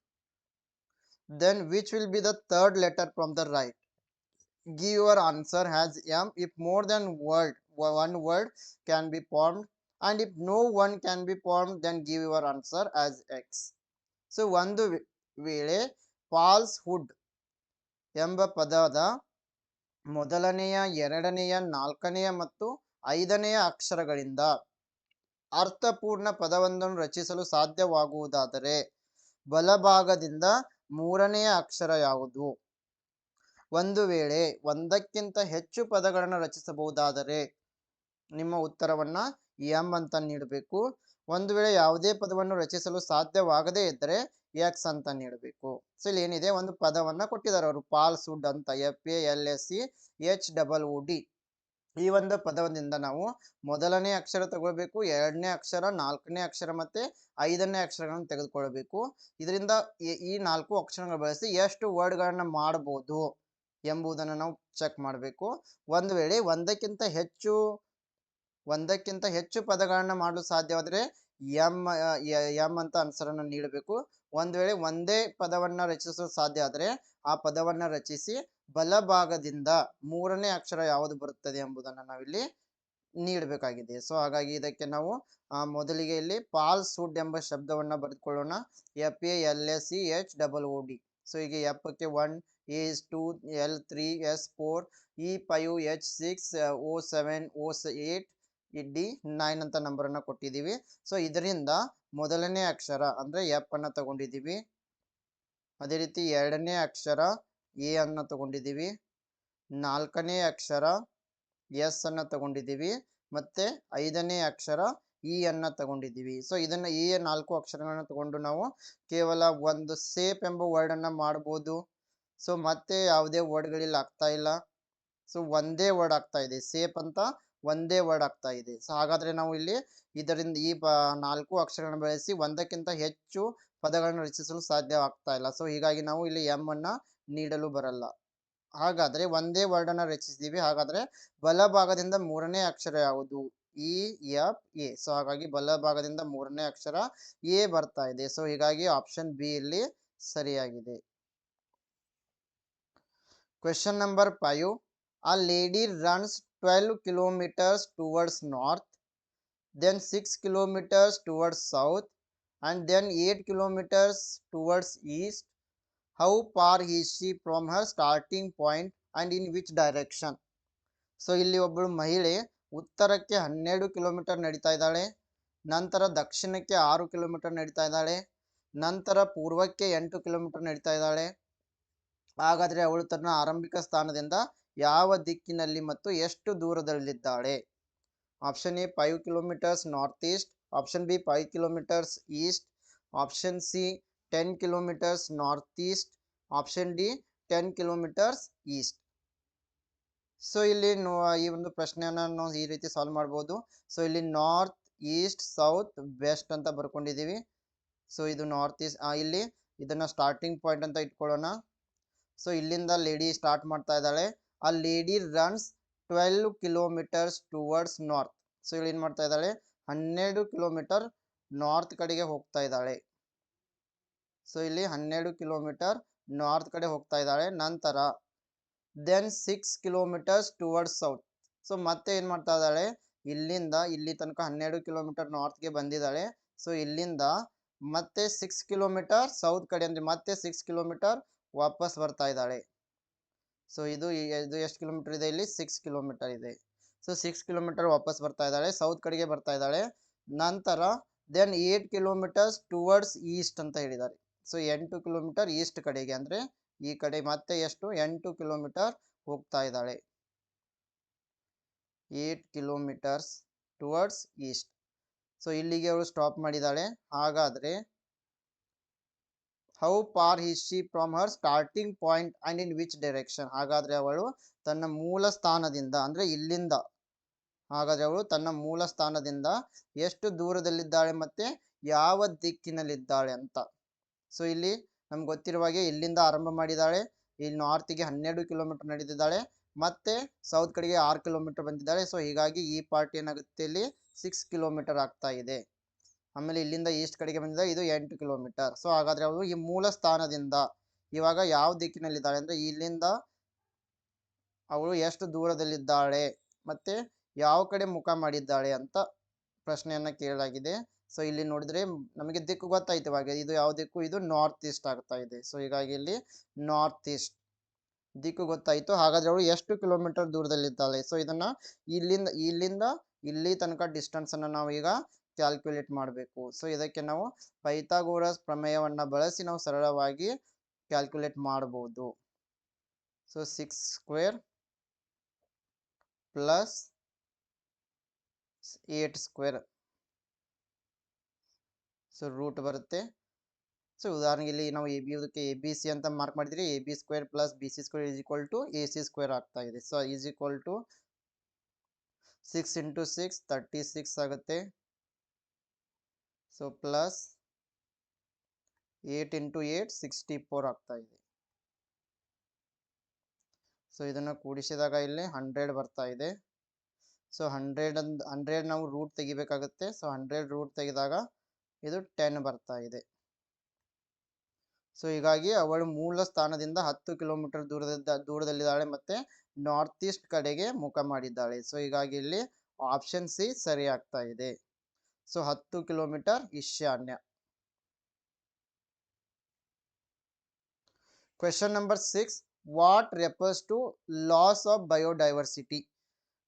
then which will be the third letter from the right give your answer as m if more than word one word can be formed and if no one can be formed then give your answer as x so ಒಂದು ವೆ- ವೇಳೆ falls ಹುಡ್ ಎಂಬ ಪದದ ಮೊದಲನೆಯ, ಎರಡನೆಯ, ನಾಲ್ಕನೆಯ ಮತ್ತು ಐದನೆಯ ಅಕ್ಷರಗಳಿಂದ. ಅರ್ಥಪೂರ್ಣ ಪದವೊಂದನ್ನು ರಚಿಸಲು ಸಾಧ್ಯವಾಗುವುದಾದರೆ ಬಲಭಾಗದಿಂದ ಮೂರನೆಯ ಅಕ್ಷರ ಯಾವುದು? ಒಂದು ವೇಳೆ ಒಂದಕ್ಕಿಂತ ಹೆಚ್ಚು ಪದಗಳನ್ನು ರಚಿಸಬಹುದಾದರೆ ನಿಮ್ಮ ಉತ್ತರವನ್ನ ಎಂ ಅಂತ ನೀಡಬೇಕು. ಒಂದು ವೇಳೆ ಯಾವುದೇ ಪದವನ್ನು ರಚಿಸಲು ಸಾಧ್ಯವಾಗದೇ ಇದ್ದರೆ ಎಕ್ಸ್ ಅಂತ ನೀಡಬೇಕು. ಸೊ ಇಲ್ಲಿ ಏನಿದೆ? ಒಂದು ಪದವನ್ನ ಕೊಟ್ಟಿದ್ದಾರೆ ಅವರು. ಪಾಲ್ಸ್ ವುಡ್ ಅಂತ F A L S C H double O D ಈ ಒಂದು ಪದದಿಂದ ನಾವು ಮೊದಲನೇ ಅಕ್ಷರ ತಗೊಳ್ಬೇಕು ಎರಡನೇ ಅಕ್ಷರ, ನಾಲ್ಕನೇ ಅಕ್ಷರ ಮತ್ತೆ ಐದನೇ ಅಕ್ಷರಗಳನ್ನು ತೆಗೆದುಕೊಳ್ಬೇಕು ಇದರಿಂದ ಈ- ನಾಲ್ಕು ಅಕ್ಷರಗಳು ಬಳಸಿ ಎಷ್ಟು ವರ್ಡ್ಗಳನ್ನು ಮಾಡಬಹುದು ಎಂಬುದನ್ನು ನಾವು ಚೆಕ್ ಮಾಡಬೇಕು. ಒಂದು ವೇಳೆ ಒಂದಕ್ಕಿಂತ ಹೆಚ್ಚು ಒಂದಕ್ಕಿಂತ ಹೆಚ್ಚು ಪದಗಳನ್ನು ಮಾಡಲು ಸಾಧ್ಯವಾದರೆ ಎಂ ಎಂ ಅಂತ ಅನ್ಸರನ್ನು ನೀಡಬೇಕು. ಒಂದು ವೇಳೆ ಒಂದೇ ಪದವನ್ನು ರಚಿಸಲು ಸಾಧ್ಯ ಆದರೆ ಆ ಪದವನ್ನು ರಚಿಸಿ ಬಲಭಾಗದಿಂದ ಮೂರನೇ ಅಕ್ಷರ ಯಾವುದು ಬರುತ್ತದೆ ಎಂಬುದನ್ನು ನಾವಿಲ್ಲಿ ನೀಡಬೇಕಾಗಿದೆ. ಸೊ, ಹಾಗಾಗಿ ಇದಕ್ಕೆ ನಾವು ಮೊದಲಿಗೆ ಇಲ್ಲಿ ಪಾಲ್ ಸೂಡ್ ಎಂಬ ಶಬ್ದವನ್ನು ಬರೆದುಕೊಳ್ಳೋಣ. F, A, L S C, H, double, O, D. So ಈಗ ಎಫ್ಗೆ one S, two, L, three, S, four, E, five, H, six, O, seven, O eight D nine ಅಂತ ನಂಬರನ್ನ ಕೊಟ್ಟಿದ್ದೀವಿ. ಸೊ ಇದರಿಂದ ಮೊದಲನೇ ಅಕ್ಷರ ಅಂದ್ರೆ ಎಫ್ ಅನ್ನ ತಗೊಂಡಿದ್ದೀವಿ. ಅದೇ ರೀತಿ ಎರಡನೇ ಅಕ್ಷರ ಎ ಅನ್ನ ತಗೊಂಡಿದ್ದೀವಿ. ನಾಲ್ಕನೇ ಅಕ್ಷರ ಎಸ್ ಅನ್ನ ತಗೊಂಡಿದ್ದೀವಿ. ಮತ್ತೆ ಐದನೇ ಅಕ್ಷರ ಇ ಅನ್ನ ತಗೊಂಡಿದ್ದೀವಿ. ಸೊ ಇದನ್ನ ಈ ನಾಲ್ಕು ಅಕ್ಷರಗಳನ್ನ ತಗೊಂಡು ನಾವು ಕೇವಲ ಒಂದು ಸೇಪ್ ಎಂಬ ವರ್ಡ್ ಅನ್ನ ಮಾಡ್ಬೋದು. ಸೊ ಮತ್ತೆ ಯಾವುದೇ ವರ್ಡ್ಗಳಿಲ್ಲ ಆಗ್ತಾ ಇಲ್ಲ. ಸೊ ಒಂದೇ ವರ್ಡ್ ಆಗ್ತಾ ಇದೆ. ಸೇಪ್ ಅಂತ ಒಂದೇ ವರ್ಡ್ ಆಗ್ತಾ ಇದೆ. ಸೊ ಹಾಗಾದ್ರೆ ನಾವು ಇಲ್ಲಿ ಇದರಿಂದ ಈ ಪ ನಾಲ್ಕು ಅಕ್ಷರಗಳನ್ನು ಬಳಸಿ ಒಂದಕ್ಕಿಂತ ಹೆಚ್ಚು ಪದಗಳನ್ನು ರಚಿಸಲು ಸಾಧ್ಯವಾಗ್ತಾ ಇಲ್ಲ. ಸೊ ಹೀಗಾಗಿ ನಾವು ಇಲ್ಲಿ ಎಂ ಅನ್ನು ನೀಡಲು ಬರಲ್ಲ. ಹಾಗಾದ್ರೆ ಒಂದೇ ವರ್ಡ್ ರಚಿಸಿದ್ದೀವಿ ಹಾಗಾದ್ರೆ ಬಲಭಾಗದಿಂದ ಮೂರನೇ ಅಕ್ಷರ ಯಾವುದು? ಇ ಎಫ್ ಎ ಸೊ ಹಾಗಾಗಿ ಬಲಭಾಗದಿಂದ ಮೂರನೇ ಅಕ್ಷರ ಎ ಬರ್ತಾ ಇದೆ. ಸೊ ಹೀಗಾಗಿ ಆಪ್ಷನ್ ಬಿ ಇಲ್ಲಿ ಸರಿಯಾಗಿದೆ. Question number five a lady runs twelve kilometers towards north then six kilometers towards south and then eight kilometers towards east how far is she from her starting point and in which direction so ಇಲ್ಲಿ ಒಬ್ಬಳು ಮಹಿಳೆ ಉತ್ತರಕ್ಕೆ ಹನ್ನೆರಡು kilometre ನಡೀತಾ ಇದ್ದಾಳೆ, ನಂತರ ದಕ್ಷಿಣಕ್ಕೆ ಆರು ಕಿಲೋಮೀಟರ್ ನಡೀತಾ ಇದ್ದಾಳೆ, ನಂತರ ಪೂರ್ವಕ್ಕೆ ಎಂಟು ಕಿಲೋಮೀಟರ್ ನಡೀತಾ ಇದ್ದಾಳೆ. ಹಾಗಾದರೆ ಅವಳು ತನ್ನ ಆರಂಭಿಕ ಸ್ಥಾನದಿಂದ ಯಾವ ದಿಕ್ಕಿನಲ್ಲಿ ಮತ್ತು ಎಷ್ಟು ದೂರದಲ್ಲಿದ್ದಾಳೆ? Option A five kilometers north east option B five kilometers east option C ten kilometers north east option D ten kilometers east so ಇಲ್ಲಿ ಈ ಒಂದು ಪ್ರಶ್ನೆಯನ್ನು ನಾವು ಈ ರೀತಿ ಸಾಲ್ವ್ ಮಾಡ್ಬೋದು. ಸೊ ಇಲ್ಲಿ ನಾರ್ತ್ ಈಸ್ಟ್ ಸೌತ್ ವೆಸ್ಟ್ ಅಂತ ಬರ್ಕೊಂಡಿದ್ದೀವಿ. ಸೊ ಇದು ನಾರ್ತ್ ಈಸ್ಟ್ ಇಲ್ಲಿ ಇದನ್ನು ಸ್ಟಾರ್ಟಿಂಗ್ ಪಾಯಿಂಟ್ ಅಂತ ಇಟ್ಕೊಳ್ಳೋಣ. ಸೊ ಇಲ್ಲಿಂದ ಲೇಡಿ ಸ್ಟಾರ್ಟ್ ಮಾಡ್ತಾ ಇದ್ದಾಳೆ. A lady runs twelve kilometers towards north so ಇಲ್ಲಿ ಏನು ಮಾಡ್ತಾ ಇದ್ದಾಳೆ? ಹನ್ನೆರಡು ಕಿಲೋಮೀಟರ್ ನಾರ್ತ್ ಕಡೆಗೆ ಹೋಗ್ತಾ ಇದ್ದಾಳೆ. ಸೊ ಇಲ್ಲಿ ಹನ್ನೆರಡು ಕಿಲೋಮೀಟರ್ ನಾರ್ತ್ ಕಡೆ ಹೋಗ್ತಾ ಇದ್ದಾಳೆ. ನಂತರ then six kilometers towards south so ಮತ್ತೆ ಏನು ಮಾಡ್ತಾ ಇದ್ದಾಳೆ? ಇಲ್ಲಿಂದ, ಇಲ್ಲಿ ತನಕ ಹನ್ನೆರಡು ಕಿಲೋಮೀಟರ್ ನಾರ್ತ್ಗೆ ಬಂದಿದ್ದಾಳೆ. ಸೊ ಇಲ್ಲಿಂದ ಮತ್ತೆ ಸಿಕ್ಸ್ ಕಿಲೋಮೀಟರ್ ಸೌತ್ ಕಡೆ, ಅಂದರೆ ಮತ್ತೆ ಸಿಕ್ಸ್ ಕಿಲೋಮೀಟರ್ ವಾಪಸ್ ಬರ್ತಾ ಇದ್ದಾಳೆ. ಸೊ ಇದು ಇದು ಎಷ್ಟು ಕಿಲೋಮೀಟರ್ ಇದೆ ಇಲ್ಲಿ? ಸಿಕ್ಸ್ ಕಿಲೋಮೀಟರ್ ಇದೆ. ಸೊ ಸಿಕ್ಸ್ ಕಿಲೋಮೀಟರ್ ವಾಪಸ್ ಬರ್ತಾ ಇದ್ದಾಳೆ ಸೌತ್ ಕಡೆಗೆ ಬರ್ತಾ ಇದ್ದಾಳೆ. ನಂತರ then eight kilometers towards east ಅಂತ ಹೇಳಿದ್ದಾರೆ. ಸೊ ಎಂಟು ಕಿಲೋಮೀಟರ್ ಈಸ್ಟ್ ಕಡೆಗೆ ಅಂದರೆ, ಈ ಕಡೆ ಮತ್ತೆ ಎಷ್ಟು? ಎಂಟು ಕಿಲೋಮೀಟರ್ ಹೋಗ್ತಾ ಇದ್ದಾಳೆ. Eight kilometers towards east so ಇಲ್ಲಿಗೆ ಅವಳು ಸ್ಟಾಪ್ ಮಾಡಿದ್ದಾಳೆ. ಹಾಗಾದರೆ how far he she from her starting point and in which direction ಹಾಗಾದರೆ ಅವಳು ತನ್ನ ಮೂಲ ಸ್ಥಾನದಿಂದ, ಅಂದರೆ ಇಲ್ಲಿಂದ, ಹಾಗಾದರೆ ಅವಳು ತನ್ನ ಮೂಲ ಸ್ಥಾನದಿಂದ ಎಷ್ಟು ದೂರದಲ್ಲಿದ್ದಾಳೆ ಮತ್ತು ಯಾವ ದಿಕ್ಕಿನಲ್ಲಿದ್ದಾಳೆ ಅಂತ. ಸೊ ಇಲ್ಲಿ ನಮ್ಗೆ ಗೊತ್ತಿರುವ ಹಾಗೆ ಇಲ್ಲಿಂದ ಆರಂಭ ಮಾಡಿದ್ದಾಳೆ, ಇಲ್ಲಿ ನಾರ್ತಿಗೆ ಹನ್ನೆರಡು ಕಿಲೋಮೀಟರ್ ನಡೆದಿದ್ದಾಳೆ, ಮತ್ತೆ ಸೌತ್ ಕಡೆಗೆ ಆರು ಕಿಲೋಮೀಟರ್ ಬಂದಿದ್ದಾಳೆ. ಸೊ ಹೀಗಾಗಿ ಈ ಪಾರ್ಟ್ ಏನಾಗುತ್ತೆ ಇಲ್ಲಿ? ಸಿಕ್ಸ್ ಕಿಲೋಮೀಟರ್ ಆಗ್ತಾ ಇದೆ. ಆಮೇಲೆ ಇಲ್ಲಿಂದ ಈಸ್ಟ್ ಕಡೆಗೆ ಬಂದಿದೆ ಇದು ಎಂಟು ಕಿಲೋಮೀಟರ್ ಸೊ ಹಾಗಾದ್ರೆ ಅವಳು ಈ ಮೂಲ ಸ್ಥಾನದಿಂದ ಇವಾಗ ಯಾವ ದಿಕ್ಕಿನಲ್ಲಿದ್ದಾಳೆ ಅಂದ್ರೆ ಇಲ್ಲಿಂದ ಅವಳು ಎಷ್ಟು ದೂರದಲ್ಲಿದ್ದಾಳೆ ಮತ್ತೆ ಯಾವ ಕಡೆ ಮುಖ ಮಾಡಿದ್ದಾಳೆ ಅಂತ ಪ್ರಶ್ನೆಯನ್ನ ಕೇಳಲಾಗಿದೆ. ಸೊ ಇಲ್ಲಿ ನೋಡಿದ್ರೆ ನಮಗೆ ದಿಕ್ಕು ಗೊತ್ತಾಯ್ತು ಇವಾಗ. ಇದು ಯಾವ ದಿಕ್ಕು? ಇದು ನಾರ್ತ್ ಈಸ್ಟ್ ಆಗ್ತಾ ಇದೆ. ಸೊ ಹೀಗಾಗಿ ಇಲ್ಲಿ ನಾರ್ತ್ ಈಸ್ಟ್ ದಿಕ್ಕು ಗೊತ್ತಾಯಿತು. ಹಾಗಾದ್ರೆ ಅವಳು ಎಷ್ಟು ಕಿಲೋಮೀಟರ್ ದೂರದಲ್ಲಿದ್ದಾಳೆ ಸೊ ಇದನ್ನ ಇಲ್ಲಿಂದ ಇಲ್ಲಿಂದ ಇಲ್ಲಿ ತನಕ ಡಿಸ್ಟೆನ್ಸ್ ಅನ್ನ ನಾವು ಈಗ ಕ್ಯಾಲ್ಕುಲೇಟ್ ಮಾಡಬೇಕು. ಸೊ ಇದಕ್ಕೆ ನಾವು ಪೈಥಾಗೋರಸ್ ಪ್ರಮೇಯವನ್ನು ಬಳಸಿ ನಾವು ಸರಳವಾಗಿ ಕ್ಯಾಲ್ಕುಲೇಟ್ ಮಾಡಬಹುದು so six square plus eight square so root ಬರುತ್ತೆ. ಸೊ ಉದಾಹರಣೆಗೆ ಇಲ್ಲಿ ನಾವು ಎ ಬಿ ಇದಕ್ಕೆ ಎ ಬಿ ಸಿ ಅಂತ ಮಾರ್ಕ್ ಮಾಡಿದ್ರೆ A B square plus B C square is equal to A C square ಆಗ್ತಾ ಇದೆ. So is equal to six into six thirty six ಆಗುತ್ತೆ. So plus eight into eight sixty four ಆಗ್ತಾ ಇದೆ. So ಇದನ್ನು ಕೂಡಿಸಿದಾಗ ಇಲ್ಲಿ hundred ಬರ್ತಾ ಇದೆ. ಸೊ ಹಂಡ್ರೆಡ್ ಅಂದ್ ಹಂಡ್ರೆಡ್ ನಾವು ರೂಟ್ ತೆಗಿಬೇಕಾಗುತ್ತೆ. ಸೊ ಹಂಡ್ರೆಡ್ ರೂಟ್ ತೆಗೆದಾಗ ಇದು ಟೆನ್ ಬರ್ತಾ ಇದೆ. ಸೊ ಹೀಗಾಗಿ ಅವಳು ಮೂಲ ಸ್ಥಾನದಿಂದ ಹತ್ತು ಕಿಲೋಮೀಟರ್ ದೂರದ ದೂರದಲ್ಲಿದ್ದಾಳೆ ಮತ್ತು ನಾರ್ತ್ ಈಸ್ಟ್ ಕಡೆಗೆ ಮುಖ ಮಾಡಿದ್ದಾಳೆ. ಸೊ ಹೀಗಾಗಿ ಇಲ್ಲಿ ಆಪ್ಷನ್ ಸಿ ಸರಿ ಆಗ್ತಾ ಇದೆ. ಸೊ, ಹತ್ತು ಕಿಲೋಮೀಟರ್ ಈಶಾನ್ಯ. Question number six what refers to loss of biodiversity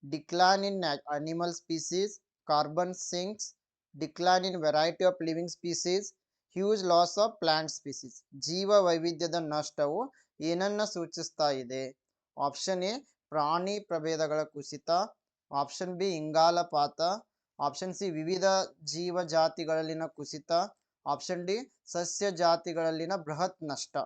decline in animal species carbon sinks decline in variety of living species huge loss of plant species ಜೀವ ವೈವಿಧ್ಯದ ನಷ್ಟವು ಏನನ್ನ ಸೂಚಿಸ್ತಾ ಇದೆ? ಆಪ್ಷನ್ ಎ ಪ್ರಾಣಿ ಪ್ರಭೇದಗಳ ಕುಸಿತ. ಆಪ್ಷನ್ ಬಿ ಇಂಗಾಲಪಾತ ಆಪ್ಷನ್ ಸಿ ವಿವಿಧ ಜೀವ ಜಾತಿಗಳಲ್ಲಿನ ಕುಸಿತ. ಆಪ್ಷನ್ ಡಿ ಸಸ್ಯ ಜಾತಿಗಳಲ್ಲಿನ ಬೃಹತ್ ನಷ್ಟ.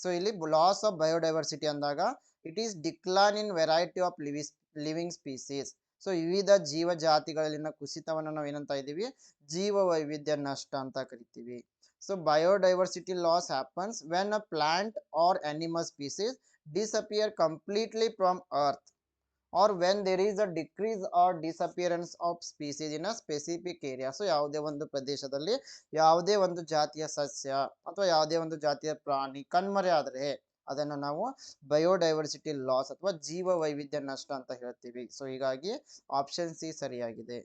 ಸೊ ಇಲ್ಲಿ ಲಾಸ್ ಆಫ್ ಬಯೋಡೈವರ್ಸಿಟಿ ಅಂದಾಗ it is decline in variety of lives living species so ವಿವಿಧ ಜೀವ ಜಾತಿಗಳಲ್ಲಿನ ಕುಸಿತವನ್ನು ನಾವು ಏನಂತ ಇದ್ದೀವಿ? ಜೀವ ವೈವಿಧ್ಯ ನಷ್ಟ ಅಂತ ಕರಿತೀವಿ. So biodiversity loss happens when a plant or animal species disappear completely from earth. Or when there is a decrease or disappearance of species in a specific area so ಯಾವುದೇ ಒಂದು ಪ್ರದೇಶದಲ್ಲಿ ಯಾವುದೇ ಒಂದು ಜಾತಿಯ ಸಸ್ಯ ಅಥವಾ ಯಾವುದೇ ಒಂದು ಜಾತಿಯ ಪ್ರಾಣಿ ಕಣ್ಮರೆ ಆದರೆ ಅದನ್ನು ನಾವು ಬಯೋಡೈವರ್ಸಿಟಿ ಲಾಸ್ ಅಥವಾ ಜೀವ ವೈವಿಧ್ಯ ನಷ್ಟ ಅಂತ ಹೇಳ್ತೀವಿ. ಸೊ ಹೀಗಾಗಿ ಆಪ್ಷನ್ ಸಿ ಸರಿಯಾಗಿದೆ.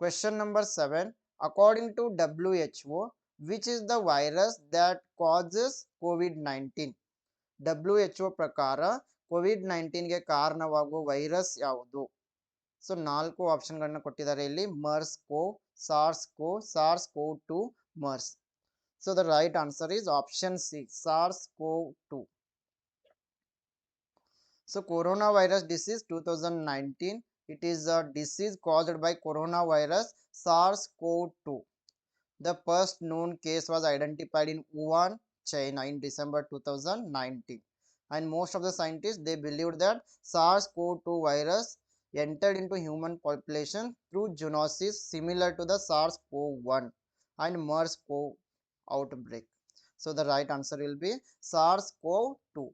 Question number seven according to W H O which is the virus that causes COVID nineteen W H O ಪ್ರಕಾರ ಕೋವಿಡ್ ನೈನ್ಟೀನ್ಗೆ ಕಾರಣವಾಗುವ ವೈರಸ್ ಯಾವುದು ಸೊ ನಾಲ್ಕು ಆಪ್ಷನ್ಗಳನ್ನ ಕೊಟ್ಟಿದ್ದಾರೆ ಇಲ್ಲಿ MERS CoV SARS CoV SARS CoV two MERS so the right answer is option C SARS CoV two so corona virus disease two thousand nineteen it is a disease caused by coronavirus SARS-CoV-2. The first known case was identified in Wuhan, China in December 2019. And most of the scientists they believed that SARS-CoV-2 virus entered into human population through zoonosis similar to the SARS-CoV-1 and MERS-CoV outbreak. So the right answer will be SARS-CoV-2.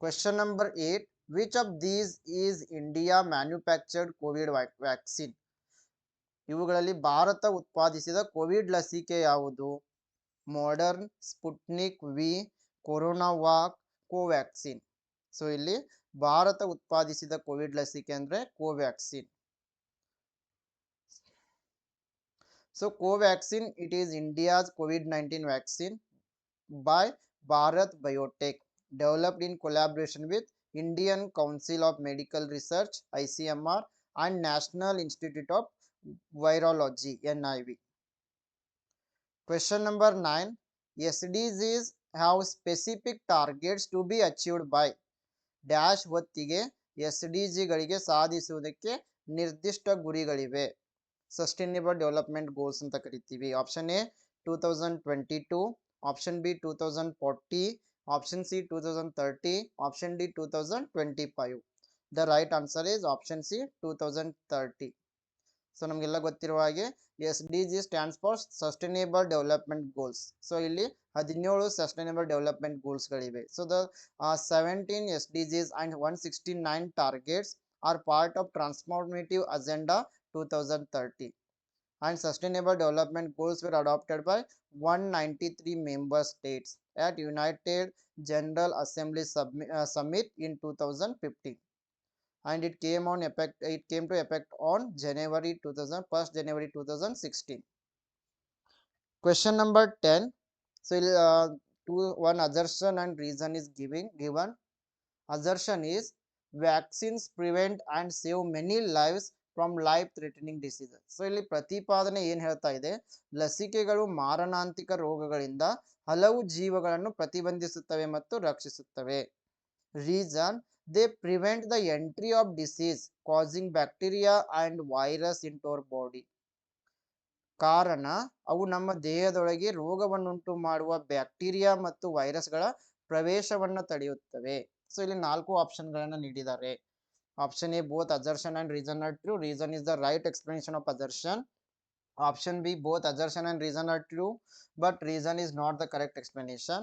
Question number 8 which of these is India manufactured COVID vaccine ಇವುಗಳಲ್ಲಿ ಭಾರತ ಉತ್ಪಾದಿಸಿದ COVID ಲಸಿಕೆ ಯಾವುದು Moderna Sputnik V ಕೊರೋನಾವಾಕ್ Covaxin so ಇಲ್ಲಿ ಭಾರತ ಉತ್ಪಾದಿಸಿದ COVID ಲಸಿಕೆ ಅಂದ್ರೆ Covaxin so Covaxin it is India's COVID nineteen vaccine by Bharat Biotech developed in collaboration with Indian Council of Medical Research ICMR and National Institute of Virology NIV. Question number 9 SDGs have specific targets to be achieved by. Dash ಹೊತ್ತಿಗೆ S D ಜಿಗಳಿಗೆ ಸಾಧಿಸುವುದಕ್ಕೆ ನಿರ್ದಿಷ್ಟ ಗುರಿಗಳಿವೆ. Sustainable development goals ಅಂತ ಕರಿತೀವಿ. Option A two thousand twenty two option B two thousand forty option C 2030, option D 2025. The right answer is option C 2030. So ನಮಗೆಲ್ಲ ಗೊತ್ತಿರುವ ಹಾಗೆ S D G stands for sustainable development goals so ಇಲ್ಲಿ ಹದಿನೇಳು sustainable development ಗೋಲ್ಸ್ಗಳಿವೆ so the seventeen S D Gs and one sixty nine targets are part of transformative agenda two thousand thirty and sustainable development goals were adopted by 193 member states at United General Assembly Submi- uh, Summit in 2015 and it came on effect it came to effect on January 2000 1st January 2016 question number 10 so uh, two one assertion and reason is giving given. Assertion is vaccines prevent and save many lives from life threatening diseases so ಇಲ್ಲಿ ಪ್ರತಿಪಾದನೆ ಏನು ಹೇಳ್ತಾ ಇದೆ? ಲಸಿಕೆಗಳು ಮಾರಣಾಂತಿಕ ರೋಗಗಳಿಂದ ಹಲವು ಜೀವಗಳನ್ನು ಪ್ರತಿಬಂಧಿಸುತ್ತವೆ ಮತ್ತು ರಕ್ಷಿಸುತ್ತವೆ. Reason they prevent the entry of disease causing bacteria and virus in our body ಕಾರಣ ಅವು ನಮ್ಮ ದೇಹದೊಳಗೆ ರೋಗವನ್ನುಂಟು ಮಾಡುವ ಬ್ಯಾಕ್ಟೀರಿಯಾ ಮತ್ತು ವೈರಸ್ಗಳ ಪ್ರವೇಶವನ್ನು ತಡೆಯುತ್ತವೆ ಸೊ ಇಲ್ಲಿ ನಾಲ್ಕು ಆಪ್ಷನ್ಗಳನ್ನು ನೀಡಿದ್ದಾರೆ option A both assertion and reason are true reason is the right explanation of assertion option B both assertion and reason are true but reason is not the correct explanation.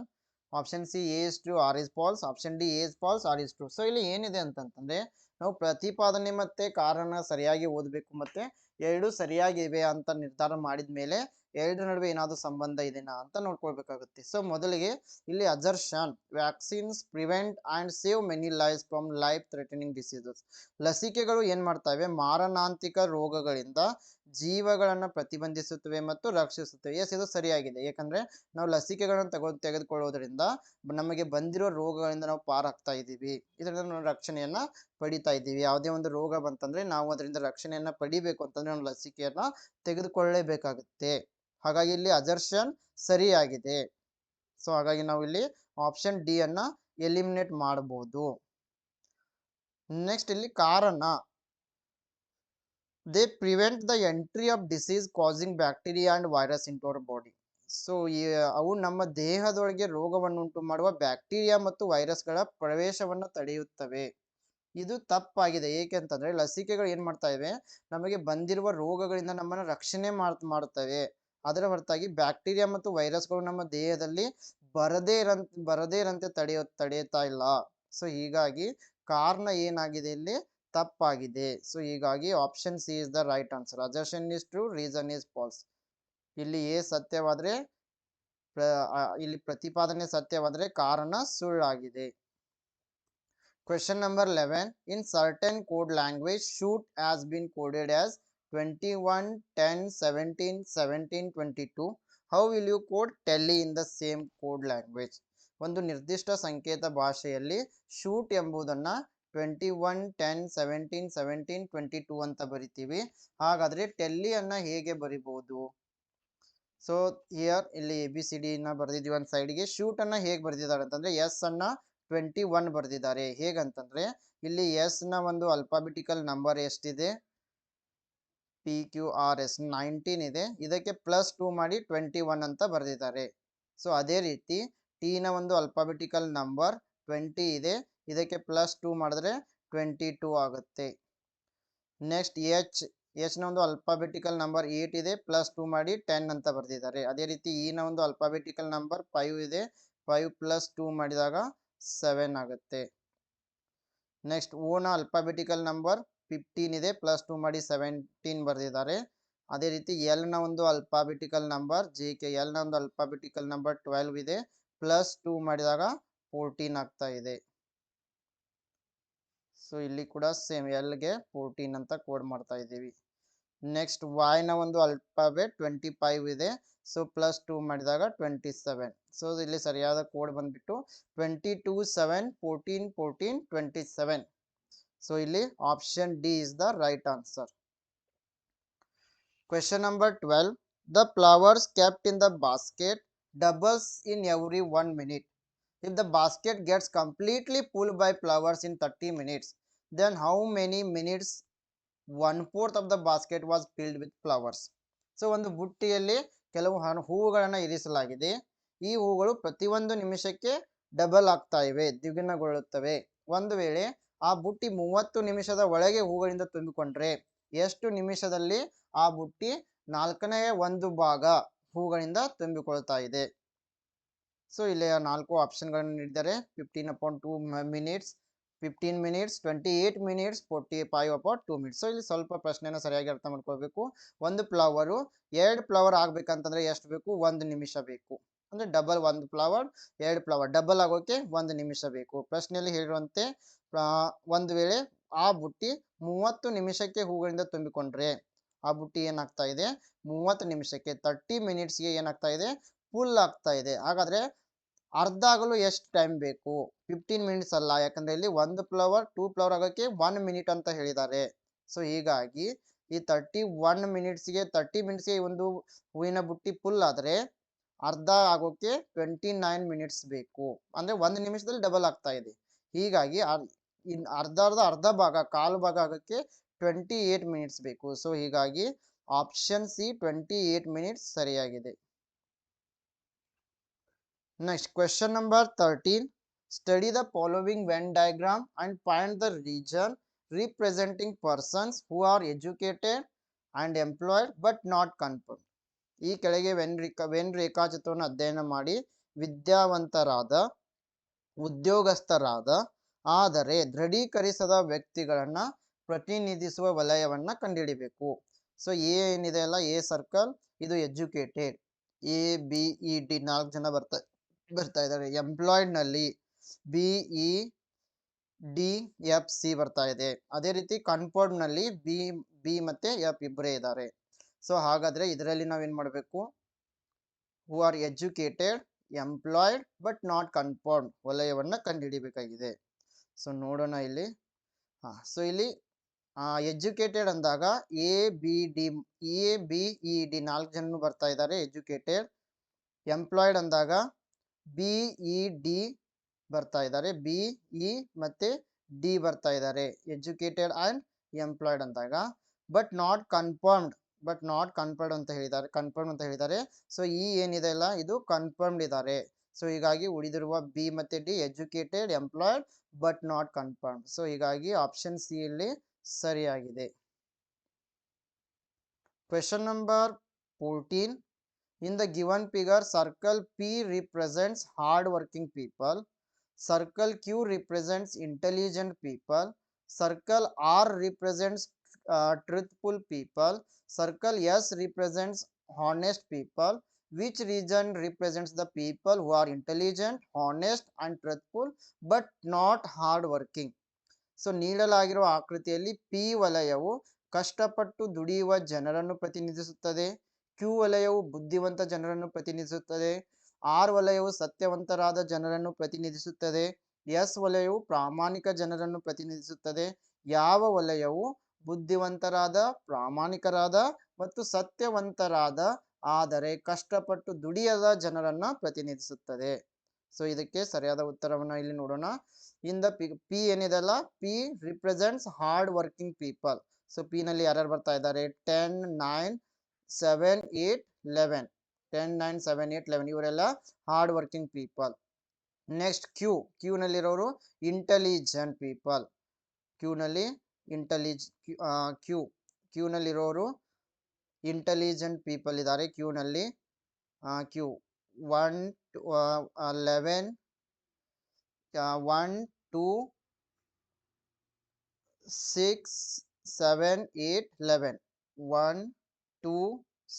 Option C A is true R is false. Option D A is false, R is true. So ಇಲ್ಲಿ ಏನಿದೆ ಅಂತಂತಂದ್ರೆ ನಾವು ಪ್ರತಿಪಾದನೆ ಮತ್ತೆ ಕಾರಣ ಸರಿಯಾಗಿ ಓದಬೇಕು ಮತ್ತೆ ಎರಡು ಸರಿಯಾಗಿವೆ ಅಂತ ನಿರ್ಧಾರ ಮಾಡಿದ ಮೇಲೆ ಎರಡರ ನಡುವೆ ಏನಾದರೂ ಸಂಬಂಧ ಇದೆಯಾ ಅಂತ ನೋಡ್ಕೊಳ್ಬೇಕಾಗುತ್ತೆ. ಸೊ ಮೊದಲಿಗೆ ಇಲ್ಲಿ assertion vaccines prevent and save many life from life threatening diseases ಲಸಿಕೆಗಳು ಏನು ಮಾಡ್ತವೆ? ಮಾರಣಾಂತಿಕ ರೋಗಗಳಿಂದ ಜೀವಗಳನ್ನು ಪ್ರತಿಬಂಧಿಸುತ್ತವೆ ಮತ್ತು ರಕ್ಷಿಸುತ್ತವೆ. ಎಸ್ ಇದು ಸರಿಯಾಗಿದೆ. ಯಾಕಂದ್ರೆ ನಾವು ಲಸಿಕೆಗಳನ್ನು ತಗೋ ತೆಗೆದುಕೊಳ್ಳೋದ್ರಿಂದ ನಮಗೆ ಬಂದಿರೋ ರೋಗಗಳಿಂದ ನಾವು ಪಾರಾಗ್ತಾ ಇದ್ದೀವಿ. ಇದರಿಂದ ನಾವು ರಕ್ಷಣೆಯನ್ನ ಪಡಿತಾ ಇದ್ದೀವಿ. ಯಾವುದೇ ಒಂದು ರೋಗ ಬಂತಂದರೆ ನಾವು ಅದರಿಂದ ರಕ್ಷಣೆಯನ್ನ ಪಡಿಬೇಕು ಅಂತಂದ್ರೆ ನಾವು ಲಸಿಕೆಯನ್ನ ತೆಗೆದುಕೊಳ್ಳಲೇಬೇಕಾಗುತ್ತೆ ಹಾಗಾಗಿ ಇಲ್ಲಿ ಅಜರ್ಷನ್ ಸರಿಯಾಗಿದೆ. ಸೊ ಹಾಗಾಗಿ ನಾವು ಇಲ್ಲಿ ಆಪ್ಷನ್ ಡಿ ಅನ್ನ ಎಲಿಮಿನೇಟ್ ಮಾಡಬಹುದು. ನೆಕ್ಸ್ಟ್ ಇಲ್ಲಿ ಕಾರಣ. They prevent the entry of disease causing bacteria and virus in our body so ಅವು ನಮ್ಮ ದೇಹದೊಳಗೆ ರೋಗವನ್ನುಂಟು ಮಾಡುವ ಬ್ಯಾಕ್ಟೀರಿಯಾ ಮತ್ತು ವೈರಸ್ಗಳ ಪ್ರವೇಶವನ್ನು ತಡೆಯುತ್ತವೆ. ಇದು ತಪ್ಪಾಗಿದೆ. ಏಕೆಂತಂದ್ರೆ ಲಸಿಕೆಗಳು ಏನ್ ಮಾಡ್ತಾ ಇವೆ? ನಮಗೆ ಬಂದಿರುವ ರೋಗಗಳಿಂದ ನಮ್ಮನ್ನು ರಕ್ಷಣೆ ಮಾಡ್ತವೆ. ಅದರ ಹೊರತಾಗಿ ಬ್ಯಾಕ್ಟೀರಿಯಾ ಮತ್ತು ವೈರಸ್ಗಳು ನಮ್ಮ ದೇಹದಲ್ಲಿ ಬರದೇ ಇರಂತ ಬರದೇ ಇರಂತೆ ತಡೆಯ, ತಡೆಯುತ್ತಾ ಇಲ್ಲ. ಸೊ, ಹೀಗಾಗಿ ಕಾರಣ ಏನಾಗಿದೆ ಇಲ್ಲಿ? ತಪ್ಪಾಗಿದೆ. ಸೊ, ಹೀಗಾಗಿ option C is the right answer. Assertion is true reason is false ಇಲ್ಲಿ ಎ ಸತ್ಯವಾದ್ರೆ ಇಲ್ಲಿ ಪ್ರತಿಪಾದನೆ ಸತ್ಯವಾದ್ರೆ ಕಾರಣ ಸುಳ್ಳಾಗಿದೆ. Question number 11. In certain code language, shoot has been coded as 21, 10, 17, 17, 22. How will you code tally in the same code language? ಒಂದು ನಿರ್ದಿಷ್ಟ ಸಂಕೇತ ಭಾಷೆಯಲ್ಲಿ shoot ಎಂಬುದನ್ನು twenty one ten seventeen seventeen twenty two ಅಂತ ಬರಿತೀವಿ ಹಾಗಾದರೆ ಟೆಲ್ಲಿಯನ್ನು ಹೇಗೆ ಬರಿಬೋದು ಸೊ ಹಿಯರ್ ಇಲ್ಲಿ ಎ ಬಿ ಸಿ ಡಿನ ಬರೆದಿದ್ದೀವಿ ಒಂದು ಸೈಡ್ಗೆ ಶೂಟ್ ಅನ್ನ ಹೇಗೆ ಬರೆದಿದ್ದಾರೆ ಅಂತಂದರೆ ಎಸ್ ಅನ್ನ ಟ್ವೆಂಟಿ ಒನ್ ಬರ್ದಿದ್ದಾರೆ. ಹೇಗಂತಂದ್ರೆ, ಇಲ್ಲಿ ಎಸ್ನ ಒಂದು ಅಲ್ಪಾಬಿಟಿಕಲ್ ನಂಬರ್ ಎಷ್ಟಿದೆ? P Q R S nineteen ಇದೆ. ಇದಕ್ಕೆ ಪ್ಲಸ್ ಟೂ ಮಾಡಿ ಟ್ವೆಂಟಿ ಒನ್ ಅಂತ ಬರ್ದಿದ್ದಾರೆ. ಸೊ ಅದೇ ರೀತಿ ಟಿ ನ ಒಂದು ಅಲ್ಪಾಬಿಟಿಕಲ್ ನಂಬರ್ ಟ್ವೆಂಟಿ ಇದೆ. ಇದಕ್ಕೆ ಪ್ಲಸ್ ಟೂ ಮಾಡಿದ್ರೆ ಟ್ವೆಂಟಿ ಟೂ ಆಗುತ್ತೆ. ನೆಕ್ಸ್ಟ್ ಎಚ್ ಎಚ್ನ ಒಂದು ಅಲ್ಫಾಬೆಟಿಕಲ್ ನಂಬರ್ ಏಟ್ ಇದೆ. ಪ್ಲಸ್ ಟೂ ಮಾಡಿ ಟೆನ್ ಅಂತ ಬರ್ದಿದ್ದಾರೆ. ಅದೇ ರೀತಿ ಇನ ನ ಒಂದು ಅಲ್ಫಾಬೆಟಿಕಲ್ ನಂಬರ್ ಫೈವ್ ಇದೆ. ಫೈವ್ ಪ್ಲಸ್ ಟೂ ಮಾಡಿದಾಗ ಸೆವೆನ್ ಆಗುತ್ತೆ. ನೆಕ್ಸ್ಟ್ ಓನ ಅಲ್ಫಾಬೆಟಿಕಲ್ ನಂಬರ್ ಫಿಫ್ಟೀನ್ ಇದೆ ಪ್ಲಸ್ ಟು ಮಾಡಿ ಸೆವೆಂಟೀನ್ ಬರೆದಿದ್ದಾರೆ. ಅದೇ ರೀತಿ ಎಲ್ನ ಒಂದು ಅಲ್ಫಾಬೆಟಿಕಲ್ ನಂಬರ್ ಜೆ ಕೆ ಎಲ್ನ ಒಂದು ಅಲ್ಫಾಬೆಟಿಕಲ್ ನಂಬರ್ ಟ್ವೆಲ್ವ್ ಇದೆ ಪ್ಲಸ್ ಟೂ ಮಾಡಿದಾಗ ಫೋರ್ಟೀನ್ ಆಗ್ತಾ ಇದೆ. ಸೊ ಇಲ್ಲಿ ಕೂಡ ಸೇಮ್ ಎಲ್ಗೆ ಫೋರ್ಟೀನ್ ಅಂತ ಕೋಡ್ ಮಾಡ್ತಾ ಇದ್ದೀವಿ. ನೆಕ್ಸ್ಟ್ ವಾಯ್ನ ಒಂದು ಅಲ್ಫಾಬೆಟ್ ಟ್ವೆಂಟಿ ಫೈವ್ ಇದೆ ಸೊ ಪ್ಲಸ್ ಟೂ ಮಾಡಿದಾಗ ಟ್ವೆಂಟಿ ಸೆವೆನ್ ಸೊ ಇಲ್ಲಿ ಸರಿಯಾದ ಕೋಡ್ ಬಂದ್ಬಿಟ್ಟು twenty two seven fourteen fourteen twenty seven so ಇಲ್ಲಿ option D is the right answer question number twelve the flowers kept in the basket doubles in every one minute if the basket gets completely full by flowers in 30 minutes, then how many minutes one fourth of the basket was filled with flowers? So ಒಂದು ಬುಟ್ಟಿಯಲ್ಲಿ ಕೆಲವು ಹಣ್ಣು ಹೂವುಗಳನ್ನು ಇರಿಸಲಾಗಿದೆ. ಈ ಹೂಗಳು ಪ್ರತಿಯೊಂದು ನಿಮಿಷಕ್ಕೆ ಡಬಲ್ ಆಗ್ತಾ ಇವೆ, ದ್ವಿಗುಣಗೊಳ್ಳುತ್ತವೆ. ಒಂದು ವೇಳೆ ಆ ಬುಟ್ಟಿ ಮೂವತ್ತು ನಿಮಿಷದ ಒಳಗೆ ಹೂಗಳಿಂದ ತುಂಬಿಕೊಂಡ್ರೆ, ಎಷ್ಟು ನಿಮಿಷದಲ್ಲಿ ಆ ಬುಟ್ಟಿ ನಾಲ್ಕನೇ ಒಂದು ಭಾಗ ಹೂಗಳಿಂದ ತುಂಬಿಕೊಳ್ತಾ ಇದೆ? ಸೊ ಇಲ್ಲಿ ನಾಲ್ಕು ಆಪ್ಷನ್ಗಳನ್ನು ನೀಡಿದ್ದಾರೆ. Fifteen upon two minutes fifteen minutes twenty eight minutes forty five upon two minutes so ಇಲ್ಲಿ ಸ್ವಲ್ಪ ಪ್ರಶ್ನೆನ ಸರಿಯಾಗಿ ಅರ್ಥ ಮಾಡ್ಕೋಬೇಕು ಒಂದು ಫ್ಲವರು ಎರಡು ಫ್ಲವರ್ ಆಗಬೇಕಂತಂದ್ರೆ ಎಷ್ಟು ಬೇಕು? ಒಂದು ನಿಮಿಷ ಬೇಕು. ಅಂದರೆ ಡಬಲ್ ಒಂದು ಫ್ಲವರ್ ಎರಡು ಫ್ಲವರ್ ಡಬಲ್ ಆಗೋಕೆ ಒಂದು ನಿಮಿಷ ಬೇಕು. ಪ್ರಶ್ನೆಯಲ್ಲಿ ಹೇಳಿರುವಂತೆ ಒಂದು ವೇಳೆ ಆ ಬುಟ್ಟಿ ಮೂವತ್ತು ನಿಮಿಷಕ್ಕೆ ಹೂಗಳಿಂದ ತುಂಬಿಕೊಂಡ್ರೆ, ಆ ಬುಟ್ಟಿ ಏನಾಗ್ತಾ ಇದೆ? ಮೂವತ್ತು ನಿಮಿಷಕ್ಕೆ ತರ್ಟಿ ಮಿನಿಟ್ಸ್ಗೆ ಏನಾಗ್ತಾ ಇದೆ? ಫುಲ್ ಆಗ್ತಾ ಇದೆ. ಹಾಗಾದ್ರೆ ಅರ್ಧ ಆಗಲು ಎಷ್ಟು ಟೈಮ್ ಬೇಕು? ಫಿಫ್ಟೀನ್ ಮಿನಿಟ್ಸ್ ಅಲ್ಲ, ಯಾಕಂದ್ರೆ ಇಲ್ಲಿ ಒಂದು ಫ್ಲವರ್ ಟೂ ಫ್ಲವರ್ ಆಗೋಕ್ಕೆ ಒನ್ ಮಿನಿಟ್ ಅಂತ ಹೇಳಿದ್ದಾರೆ. ಸೊ ಹೀಗಾಗಿ ಈ ತರ್ಟಿ ಒನ್ ಮಿನಿಟ್ಸ್ಗೆ ತರ್ಟಿ ಮಿನಿಟ್ಸ್ಗೆ ಒಂದು ಹೂವಿನ ಬುಟ್ಟಿ ಫುಲ್ ಆದರೆ ಅರ್ಧ ಆಗೋಕ್ಕೆ ಟ್ವೆಂಟಿ ನೈನ್ ಮಿನಿಟ್ಸ್ ಬೇಕು. ಅಂದರೆ ಒಂದು ನಿಮಿಷದಲ್ಲಿ ಡಬಲ್ ಆಗ್ತಾ ಇದೆ. ಹೀಗಾಗಿ ಇನ್ ಅರ್ಧ ಅರ್ಧ ಅರ್ಧ ಭಾಗ, ಕಾಲು ಭಾಗ ಆಗೋಕ್ಕೆ ಟ್ವೆಂಟಿ ಏಟ್ ಮಿನಿಟ್ಸ್ ಬೇಕು. ಸೊ ಹೀಗಾಗಿ option C twenty eight minutes ಸರಿಯಾಗಿದೆ. Next, question number 13. Study the following Venn diagram and find the region representing persons who are educated and employed but not confirmed. ಈ ಕೆಳಗೆ when Rekha when ರೇಖಾಚಿತ್ರವನ್ನು ಅಧ್ಯಯನ ಮಾಡಿ ವಿದ್ಯಾವಂತರಾದ ಉದ್ಯೋಗಸ್ಥರಾದ ಆದರೆ ದೃಢೀಕರಿಸದ ವ್ಯಕ್ತಿಗಳನ್ನು ಪ್ರತಿನಿಧಿಸುವ ವಲಯವನ್ನು ಕಂಡುಹಿಡಿಬೇಕು ಸೊ ಏನಿದೆ ಅಲ್ಲ ಎ ಸರ್ಕಲ್ ಇದು educated A B E D ನಾಲ್ಕು ಜನ ಬರ್ತಾ ಬರ್ತಾ ಇದ್ದಾರೆ ಎಂಪ್ಲಾಯ್ಡ್ನಲ್ಲಿ B E D F C ಬರ್ತಾ ಇದೆ. ಅದೇ ರೀತಿ ಕನ್ಫರ್ಮ್ನಲ್ಲಿ ಬಿ ಬಿ ಮತ್ತೆ ಎಫ್ ಇಬ್ಬರೇ ಇದ್ದಾರೆ. ಸೊ ಹಾಗಾದ್ರೆ ಇದರಲ್ಲಿ ನಾವೇನು ಮಾಡಬೇಕು? Who are educated employed but not confirmed ವಲಯವನ್ನ ಕಂಡುಹಿಡಿಬೇಕಾಗಿದೆ. ಸೊ ನೋಡೋಣ ಇಲ್ಲಿ. ಹಾ ಸೊ ಇಲ್ಲಿ ಎಜುಕೇಟೆಡ್ ಅಂದಾಗ A B D A B E D ನಾಲ್ಕು ಜನ ಬರ್ತಾ ಇದ್ದಾರೆ. ಎಜುಕೇಟೆಡ್ ಎಂಪ್ಲಾಯ್ಡ್ ಅಂದಾಗ ಬಿ, ಇ, ಡಿ ಬರ್ತಾ ಇದ್ದಾರೆ. ಬಿ, ಇ ಮತ್ತೆ ಡಿ ಬರ್ತಾ ಇದ್ದಾರೆ. ಎಜುಕೇಟೆಡ್ ಅಂಡ್ ಎಂಪ್ಲಾಯ್ಡ್ ಅಂದಾಗ. But not confirmed but not confirmed ಅಂತ ಹೇಳಿದ್ದಾರೆ. ಕನ್ಫರ್ಮ್ ಅಂತ ಹೇಳಿದ್ದಾರೆ. ಸೊ ಈ ಏನಿದೆ ಅಲ್ಲ? ಇದು ಕನ್ಫರ್ಮ್ಡ್ ಇದ್ದಾರೆ. ಸೊ ಹೀಗಾಗಿ ಉಳಿದಿರುವ ಬಿ ಮತ್ತೆ D educated employed but not confirm so ಹೀಗಾಗಿ ಆಪ್ಷನ್ ಸಿ ಇಲ್ಲಿ ಸರಿಯಾಗಿದೆ. Question number fourteen In the given figure, circle P represents hard working people. circle q represents intelligent people circle r represents uh, truthful people circle s represents honest people which region represents the people who are intelligent honest and truthful but not hard working so ನೀಡಲಾಗಿರುವ ಆಕೃತಿಯಲ್ಲಿ P ವಲಯವು ಕಷ್ಟಪಟ್ಟು ದುಡಿಯುವ ಜನರನ್ನು ಪ್ರತಿನಿಧಿಸುತ್ತದೆ Q ವಲಯವು ಬುದ್ಧಿವಂತ ಜನರನ್ನು ಪ್ರತಿನಿಧಿಸುತ್ತದೆ. ಆರ್ ವಲಯವು ಸತ್ಯವಂತರಾದ ಜನರನ್ನು ಪ್ರತಿನಿಧಿಸುತ್ತದೆ. ಎಸ್ ವಲಯವು ಪ್ರಾಮಾಣಿಕ ಜನರನ್ನು ಪ್ರತಿನಿಧಿಸುತ್ತದೆ. ಯಾವ ವಲಯವು ಬುದ್ಧಿವಂತರಾದ, ಪ್ರಾಮಾಣಿಕರಾದ ಮತ್ತು ಸತ್ಯವಂತರಾದ, ಆದರೆ ಕಷ್ಟಪಟ್ಟು ದುಡಿಯದ ಜನರನ್ನ ಪ್ರತಿನಿಧಿಸುತ್ತದೆ. ಸೊ, ಇದಕ್ಕೆ ಸರಿಯಾದ ಉತ್ತರವನ್ನು ಇಲ್ಲಿ ನೋಡೋಣ. ಇನ್ ದ ಪಿ ಪಿ ಏನಿದೆಲ್ಲ? P represents hard working people so, P ನಲ್ಲಿ ಯಾರ್ಯಾರು ಬರ್ತಾ ಇದ್ದಾರೆ? Ten nine seven eight eleven ten nine seven eight eleven ಇವರೆಲ್ಲ hard working people next Q Q ನಲ್ಲಿರೋರು intelligent people Q ನಲ್ಲಿ ಇಂಟೆಲಿಜ್ ಕ್ಯೂ ಕ್ಯೂ ನಲ್ಲಿರೋರು intelligent people ಇದ್ದಾರೆ. Q ನಲ್ಲಿ Q one eleven one two six seven eight eleven one two,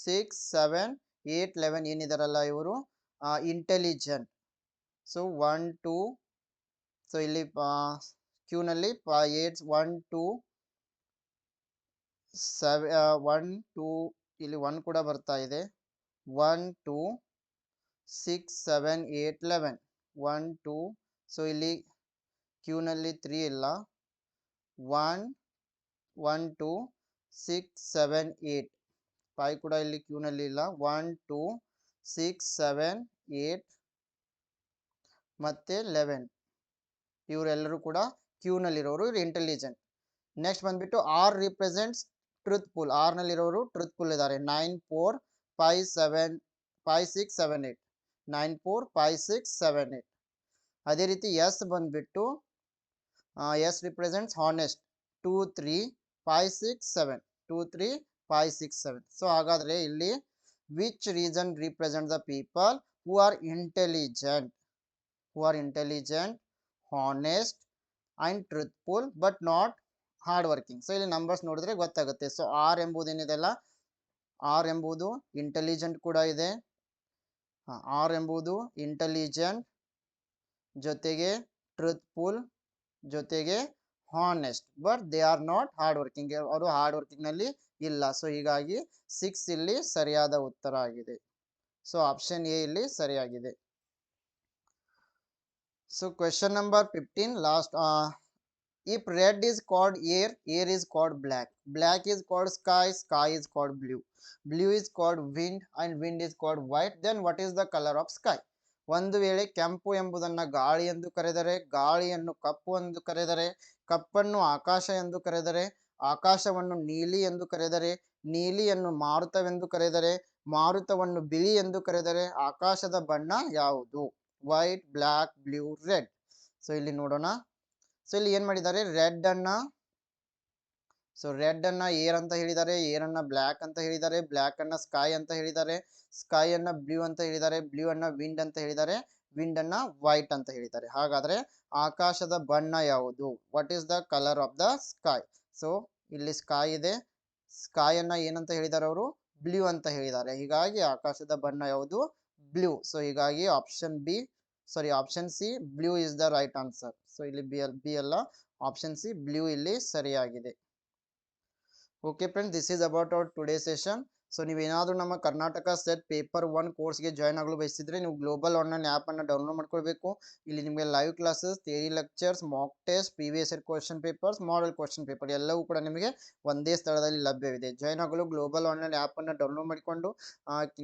six, seven, eight, eleven ಏನಿದಾರಲ್ಲ ಇವರು? Intelligent so one two so ಇಲ್ಲಿ ಕ್ಯೂನಲ್ಲಿ eight one two seven one two ಇಲ್ಲಿ one ಕೂಡ ಬರ್ತಾ ಇದೆ. One two six seven eight eleven. One two so ಇಲ್ಲಿ ಕ್ಯೂನಲ್ಲಿ three ಇಲ್ಲ. One one two six seven eight five ಕೂಡ ಇಲ್ಲಿ ಕ್ಯೂನಲ್ಲಿ ಇಲ್ಲ. One two six seven eight ಮತ್ತೆ ಲೆವೆನ್ ಇವರೆಲ್ಲರೂ ಕೂಡ ಕ್ಯೂನಲ್ಲಿರೋರು ಇವರು ಇಂಟೆಲಿಜೆಂಟ್ ನೆಕ್ಸ್ಟ್ ಬಂದ್ಬಿಟ್ಟು ಆರ್ ರಿಪ್ರೆಸೆಂಟ್ಸ್ ಟ್ರೂತ್ಫುಲ್ ಆರ್ನಲ್ಲಿರೋರು ಟ್ರೂತ್ಫುಲ್ ಇದ್ದಾರೆ. Nine four five seven five six seven eight nine four five six seven eight ಅದೇ ರೀತಿ ಎಸ್ ಬಂದ್ಬಿಟ್ಟು S represents honest two three five six seven two three five six seven so ಹಾಗಾದರೆ ಇಲ್ಲಿ which reason represent the people who are intelligent who are intelligent honest and truthful but not hard working so ಇಲ್ಲಿ numbers ನೋಡಿದ್ರೆ ಗೊತ್ತಾಗುತ್ತೆ. So R ಎಂಬುದು ಏನಿದೆಲ್ಲ R ಎಂಬುದು intelligent ಕೂಡ ಇದೆ. ಆರ್ ಎಂಬುದು ಇಂಟೆಲಿಜೆಂಟ್ ಜೊತೆಗೆ ಟ್ರೂತ್ಫುಲ್ ಜೊತೆಗೆ honest but they are not hard working ಅವರು ಹಾರ್ಡ್ ವರ್ಕಿಂಗ್ನಲ್ಲಿ ಇಲ್ಲ ಸೊ ಹೀಗಾಗಿ ಸಿಕ್ಸ್ ಇಲ್ಲಿ ಸರಿಯಾದ ಉತ್ತರ ಆಗಿದೆ ಸೊ ಆಪ್ಷನ್ ಎ ಇಲ್ಲಿ ಸರಿಯಾಗಿದೆ so question number fifteen last if red is called air air is called black black is called sky sky is called blue blue is called wind and wind is called white then what is the color of sky ಒಂದು ವೇಳೆ ಕೆಂಪು ಎಂಬುದನ್ನು ಗಾಳಿ ಎಂದು ಕರೆದರೆ ಗಾಳಿಯನ್ನು ಕಪ್ಪು ಎಂದು ಕರೆದರೆ ಕಪ್ಪನ್ನು ಆಕಾಶ ಎಂದು ಕರೆದರೆ, ಆಕಾಶವನ್ನು ನೀಲಿ ಎಂದು ಕರೆದರೆ, ನೀಲಿಯನ್ನು ಮಾರುತವೆಂದು ಕರೆದರೆ, ಮಾರುತವನ್ನು ಬಿಳಿ ಎಂದು ಕರೆದರೆ ಆಕಾಶದ ಬಣ್ಣ ಯಾವುದು? White black blue, red. So ಇಲ್ಲಿ ನೋಡೋಣ. ಸೊ ಇಲ್ಲಿ ಏನ್ ಮಾಡಿದ್ದಾರೆ? ರೆಡ್ ಅನ್ನ ಸೊ ರೆಡ್ ಅನ್ನ ಏರ್ ಅಂತ ಹೇಳಿದ್ದಾರೆ, ಏರ್ ಅನ್ನ ಬ್ಲ್ಯಾಕ್ ಅಂತ ಹೇಳಿದ್ದಾರೆ ಬ್ಲ್ಯಾಕ್ ಅನ್ನ ಸ್ಕೈ ಅಂತ ಹೇಳಿದ್ದಾರೆ, ಸ್ಕೈ ಅನ್ನ ಬ್ಲೂ ಅಂತ ಹೇಳಿದ್ದಾರೆ, ಬ್ಲೂ ಅನ್ನ ವಿಂಡ್ ಅಂತ ಹೇಳಿದ್ದಾರೆ. ವಿಂಡ್ ಅನ್ನ ವೈಟ್ ಅಂತ ಹೇಳಿದ್ದಾರೆ. ಹಾಗಾದ್ರೆ ಆಕಾಶದ ಬಣ್ಣ ಯಾವುದು? What is the colour of the sky so ಇಲ್ಲಿ ಸ್ಕೈ ಇದೆ. ಸ್ಕೈ ಅನ್ನ ಏನಂತ ಹೇಳಿದ್ದಾರೆ ಅವರು? ಬ್ಲೂ ಅಂತ ಹೇಳಿದ್ದಾರೆ. ಹೀಗಾಗಿ ಆಕಾಶದ ಬಣ್ಣ ಯಾವುದು? ಬ್ಲೂ ಸೊ ಹೀಗಾಗಿ option B sorry option C blue is the right answer so ಇಲ್ಲಿ ಬಿ ಎಲ್ ಬಿ ಅಲ್ಲ. ಆಪ್ಷನ್ ಸಿ ಬ್ಲೂ ಇಲ್ಲಿ ಸರಿಯಾಗಿದೆ. Okay friend this is about our today session so, ನೀವೇನಾದರೂ ನಮ್ಮ ಕರ್ನಾಟಕ ಸೆಟ್ ಪೇಪರ್ ಒನ್ ಕೋರ್ಸ್ಗೆ join ಆಗಲು ಬಯಸಿದ್ರೆ ನೀವು ಗ್ಲೋಬಲ್ ಆನ್ಲೈನ್ ಆ್ಯಪನ್ನು ಡೌನ್ಲೋಡ್ ಮಾಡ್ಕೊಳ್ಬೇಕು. ಇಲ್ಲಿ ನಿಮಗೆ live classes, theory lectures mock test previous year question papers model question paper ಎಲ್ಲವೂ ಕೂಡ ನಿಮಗೆ ಒಂದೇ ಸ್ಥಳದಲ್ಲಿ ಲಭ್ಯವಿದೆ. ಜಾಯ್ನ್ ಆಗಲು ಗ್ಲೋಬಲ್ ಆನ್ಲೈನ್ ಆ್ಯಪನ್ನು ಡೌನ್ಲೋಡ್ ಮಾಡಿಕೊಂಡು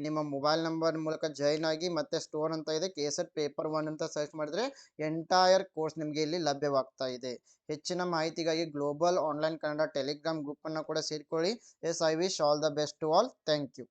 ನಿಮ್ಮ ಮೊಬೈಲ್ ನಂಬರ್ ಮೂಲಕ ಜಾಯ್ನ್ ಆಗಿ ಮತ್ತೆ ಸ್ಟೋರ್ ಅಂತ ಇದೆ ಕೆ ಪೇಪರ್ ಒನ್ ಅಂತ ಸರ್ಚ್ ಮಾಡಿದ್ರೆ ಎಂಟೈರ್ ಕೋರ್ಸ್ ನಿಮಗೆ ಇಲ್ಲಿ ಲಭ್ಯವಾಗ್ತಾ ಇದೆ. ಹೆಚ್ಚಿನ ಮಾಹಿತಿಗಾಗಿ ಗ್ಲೋಬಲ್ ಆನ್ಲೈನ್ ಕನ್ನಡ ಟೆಲಿಗ್ರಾಮ್ ಗ್ರೂಪನ್ನು ಕೂಡ ಸೇರಿಕೊಳ್ಳಿ. Yes, I wish all the best to all thank you